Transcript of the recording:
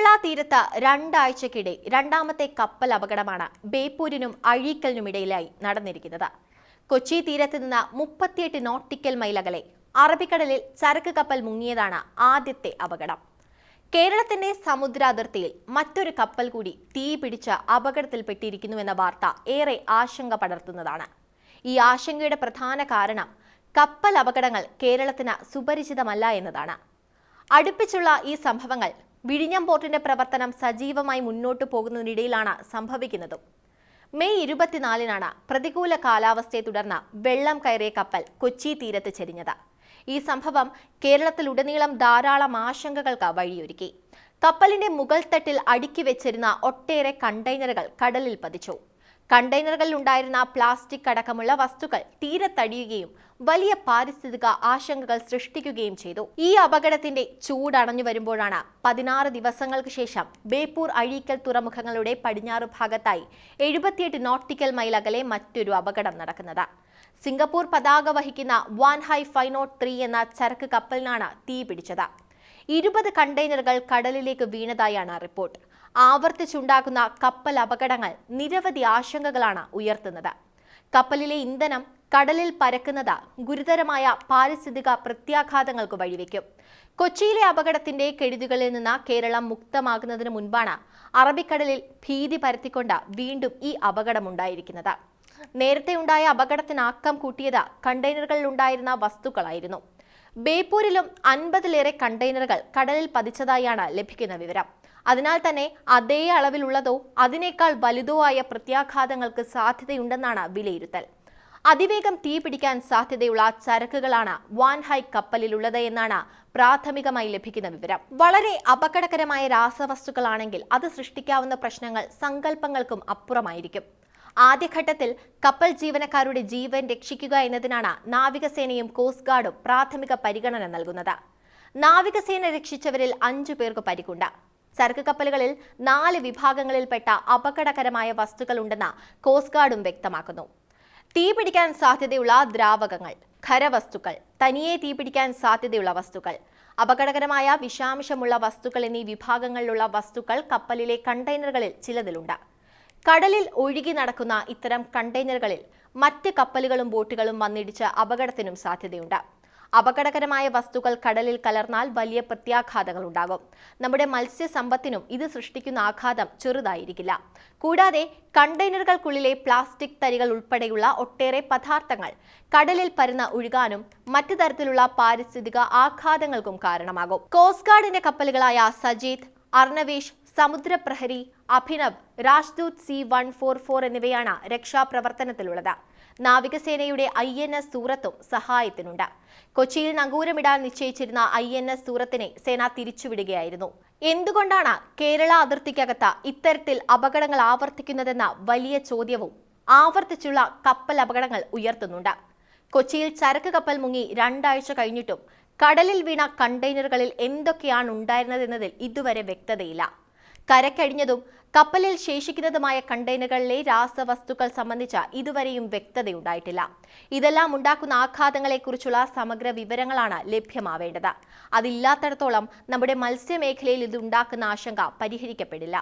കേരള തീരത്ത് രണ്ടാഴ്ചക്കിടെ രണ്ടാമത്തെ കപ്പൽ അപകടമാണ് ബേപ്പൂരിനും അഴീക്കലിനുമിടയിലായി നടന്നിരിക്കുന്നത്. കൊച്ചി തീരത്ത് നിന്ന് മുപ്പത്തിയെട്ട് നോട്ടിക്കൽ അകലെ അറബിക്കടലിൽ ചരക്ക് കപ്പൽ മുങ്ങിയതാണ് ആദ്യത്തെ അപകടം. കേരളത്തിന്റെ സമുദ്ര അതിർത്തിയിൽ മറ്റൊരു കപ്പൽ കൂടി തീ പിടിച്ച് അപകടത്തിൽപ്പെട്ടിരിക്കുന്നുവെന്ന വാർത്ത ഏറെ ആശങ്ക പടർത്തുന്നതാണ്. ഈ ആശങ്കയുടെ പ്രധാന കാരണം കപ്പൽ അപകടങ്ങൾ കേരളത്തിന് സുപരിചിതമല്ല എന്നതാണ്. അടുപ്പിച്ചുള്ള ഈ സംഭവങ്ങൾ വിഴിഞ്ഞം പോർട്ടിന്റെ പ്രവർത്തനം സജീവമായി മുന്നോട്ടു പോകുന്നതിനിടയിലാണ് സംഭവിക്കുന്നത്. മെയ് ഇരുപത്തിനാലിനാണ് പ്രതികൂല കാലാവസ്ഥയെ തുടർന്ന് വെള്ളം കയറിയ കപ്പൽ കൊച്ചി തീരത്ത് ചെരിഞ്ഞത്. ഈ സംഭവം കേരളത്തിലുടനീളം ധാരാളം ആശങ്കകൾക്ക് വഴിയൊരുക്കി. കപ്പലിന്റെ മുകൾ തട്ടിൽ അടുക്കി വെച്ചിരുന്ന ഒട്ടേറെ കണ്ടെയ്നറുകൾ കടലിൽ പതിച്ചു. കണ്ടെയ്നറുകളിൽ ഉണ്ടായിരുന്ന പ്ലാസ്റ്റിക് അടക്കമുള്ള വസ്തുക്കൾ തീരെ തടിയുകയും വലിയ പാരിസ്ഥിതിക ആശങ്കകൾ സൃഷ്ടിക്കുകയും ചെയ്തു. ഈ അപകടത്തിന്റെ ചൂടണഞ്ഞു വരുമ്പോഴാണ് പതിനാറ് ദിവസങ്ങൾക്ക് ശേഷം ബേപ്പൂർ അഴീക്കൽ തുറമുഖങ്ങളുടെ പടിഞ്ഞാറ് ഭാഗത്തായി എഴുപത്തിയെട്ട് നോട്ടിക്കൽ മൈൽ അകലെ മറ്റൊരു അപകടം നടക്കുന്നത്. സിംഗപ്പൂർ പതാക വഹിക്കുന്ന Wan Hai five nought three എന്ന ചരക്ക് കപ്പലിനാണ് തീ പിടിച്ചത് ഇരുപത് കണ്ടെയ്നറുകൾ കടലിലേക്ക് വീണതായാണ് റിപ്പോർട്ട്. ആവർത്തിച്ചുണ്ടാകുന്ന കപ്പൽ അപകടങ്ങൾ നിരവധി ആശങ്കകളാണ് ഉയർത്തുന്നത്. കപ്പലിലെ ഇന്ധനം കടലിൽ പരക്കുന്നത് ഗുരുതരമായ പാരിസ്ഥിതിക പ്രത്യാഘാതങ്ങൾക്ക് വഴിവെക്കും. കൊച്ചിയിലെ അപകടത്തിന്റെ കെടുതികളിൽ നിന്ന് കേരളം മുക്തമാകുന്നതിന് മുൻപാണ് അറബിക്കടലിൽ ഭീതി പരത്തിക്കൊണ്ട് വീണ്ടും ഈ അപകടമുണ്ടായിരിക്കുന്നത്. നേരത്തെ ഉണ്ടായ അപകടത്തിനാക്കം കൂട്ടിയത് കണ്ടെയ്നറുകളിൽ ഉണ്ടായിരുന്ന വസ്തുക്കളായിരുന്നു. ബേപ്പൂരിലും അൻപതിലേറെ കണ്ടെയ്നറുകൾ കടലിൽ പതിച്ചതായാണ് ലഭിക്കുന്ന വിവരം. അതിനാൽ തന്നെ അതേ അളവിലുള്ളതോ അതിനേക്കാൾ വലുതോ ആയ പ്രത്യാഘാതങ്ങൾക്ക് സാധ്യതയുണ്ടെന്നാണ് വിലയിരുത്തൽ. അതിവേഗം തീ പിടിക്കാൻ സാധ്യതയുള്ള ചരക്കുകളാണ് വാൻ ഹൈ കപ്പലിലുള്ളത് എന്നാണ് പ്രാഥമികമായി ലഭിക്കുന്ന വിവരം. വളരെ അപകടകരമായ രാസവസ്തുക്കളാണെങ്കിൽ അത് സൃഷ്ടിക്കാവുന്ന പ്രശ്നങ്ങൾ സങ്കല്പങ്ങൾക്കും അപ്പുറമായിരിക്കും. ആദ്യഘട്ടത്തിൽ കപ്പൽ ജീവനക്കാരുടെ ജീവൻ രക്ഷിക്കുക എന്നതിനാണ് നാവികസേനയും കോസ്റ്റ് ഗാർഡും പ്രാഥമിക പരിഗണന നൽകുന്നത്. നാവികസേന രക്ഷിച്ചവരിൽ അഞ്ചു പേർക്ക് പരിക്കുണ്ട്. ചരക്ക് കപ്പലുകളിൽ നാല് വിഭാഗങ്ങളിൽപ്പെട്ട അപകടകരമായ വസ്തുക്കളുണ്ടെന്ന് കോസ്റ്റ് ഗാർഡും വ്യക്തമാക്കുന്നു. തീപിടിക്കാൻ സാധ്യതയുള്ള ദ്രാവകങ്ങൾ ഖരവസ്തുക്കൾ തനിയെ തീപിടിക്കാൻ സാധ്യതയുള്ള വസ്തുക്കൾ അപകടകരമായ വിഷാംശമുള്ള വസ്തുക്കൾ എന്നീ വിഭാഗങ്ങളിലുള്ള വസ്തുക്കൾ കപ്പലിലെ കണ്ടെയ്നറുകളിൽ ചിലതിലുണ്ട്. കടലിൽ ഒഴുകി നടക്കുന്ന ഇത്തരം കണ്ടെയ്നറുകളിൽ മറ്റ് കപ്പലുകളും ബോട്ടുകളും വന്നിടിച്ച് അപകടത്തിനും സാധ്യതയുണ്ട്. അപകടകരമായ വസ്തുക്കൾ കടലിൽ കലർന്നാൽ വലിയ പ്രത്യാഘാതങ്ങൾ ഉണ്ടാകും നമ്മുടെ മത്സ്യസമ്പത്തിനും ഇത് സൃഷ്ടിക്കുന്ന ആഘാതം ചെറുതായിരിക്കില്ല. കൂടാതെ കണ്ടെയ്നറുകൾക്കുള്ളിലെ പ്ലാസ്റ്റിക് തരികൾ ഉൾപ്പെടെയുള്ള ഒട്ടേറെ പദാർത്ഥങ്ങൾ കടലിൽ പരന്ന ഒഴുകാനും മറ്റു തരത്തിലുള്ള പാരിസ്ഥിതിക ആഘാതങ്ങൾക്കും കാരണമാകും. കോസ്റ്റ് ഗാർഡിന്റെ കപ്പലുകളായ Sajeet Arnavesh Samudraprahari Abhinav Rajdoot C one four four എന്നിവയാണ് രക്ഷാപ്രവർത്തനത്തിലുള്ളത്. നാവികസേനയുടെ ഐ എൻ എസ് സൂറത്തും സഹായത്തിനുണ്ട്. കൊച്ചിയിൽ നങ്കൂരമിടാൻ നിശ്ചയിച്ചിരുന്ന ഐ എൻ എസ് സൂറത്തിനെ സേന തിരിച്ചുവിടുകയായിരുന്നു. എന്തുകൊണ്ടാണ് കേരള അതിർത്തിക്കകത്ത് ഇത്തരത്തിൽ അപകടങ്ങൾ ആവർത്തിക്കുന്നതെന്ന വലിയ ചോദ്യവും ആവർത്തിച്ചുള്ള കപ്പൽ അപകടങ്ങൾ ഉയർത്തുന്നുണ്ട്. കൊച്ചിയിൽ ചരക്ക് കപ്പൽ മുങ്ങി രണ്ടാഴ്ച കഴിഞ്ഞിട്ടും കടലിൽ വീണ കണ്ടെയ്നറുകളിൽ എന്തൊക്കെയാണ് ഉണ്ടായിരുന്നതെന്നതിൽ ഇതുവരെ വ്യക്തതയില്ല. കരക്കഴിഞ്ഞതും കപ്പലിൽ ശേഷിക്കുന്നതുമായ കണ്ടെയ്നറുകളിലെ രാസവസ്തുക്കൾ സംബന്ധിച്ച ഇതുവരെയും വ്യക്തതയുണ്ടായിട്ടില്ല. ഇതെല്ലാം ഉണ്ടാക്കുന്ന ആഘാതങ്ങളെക്കുറിച്ചുള്ള സമഗ്ര വിവരങ്ങളാണ് ലഭ്യമാവേണ്ടത്. അതില്ലാത്തടത്തോളം നമ്മുടെ മത്സ്യമേഖലയിൽ ഇതുണ്ടാക്കുന്ന ആശങ്ക പരിഹരിക്കപ്പെടില്ല.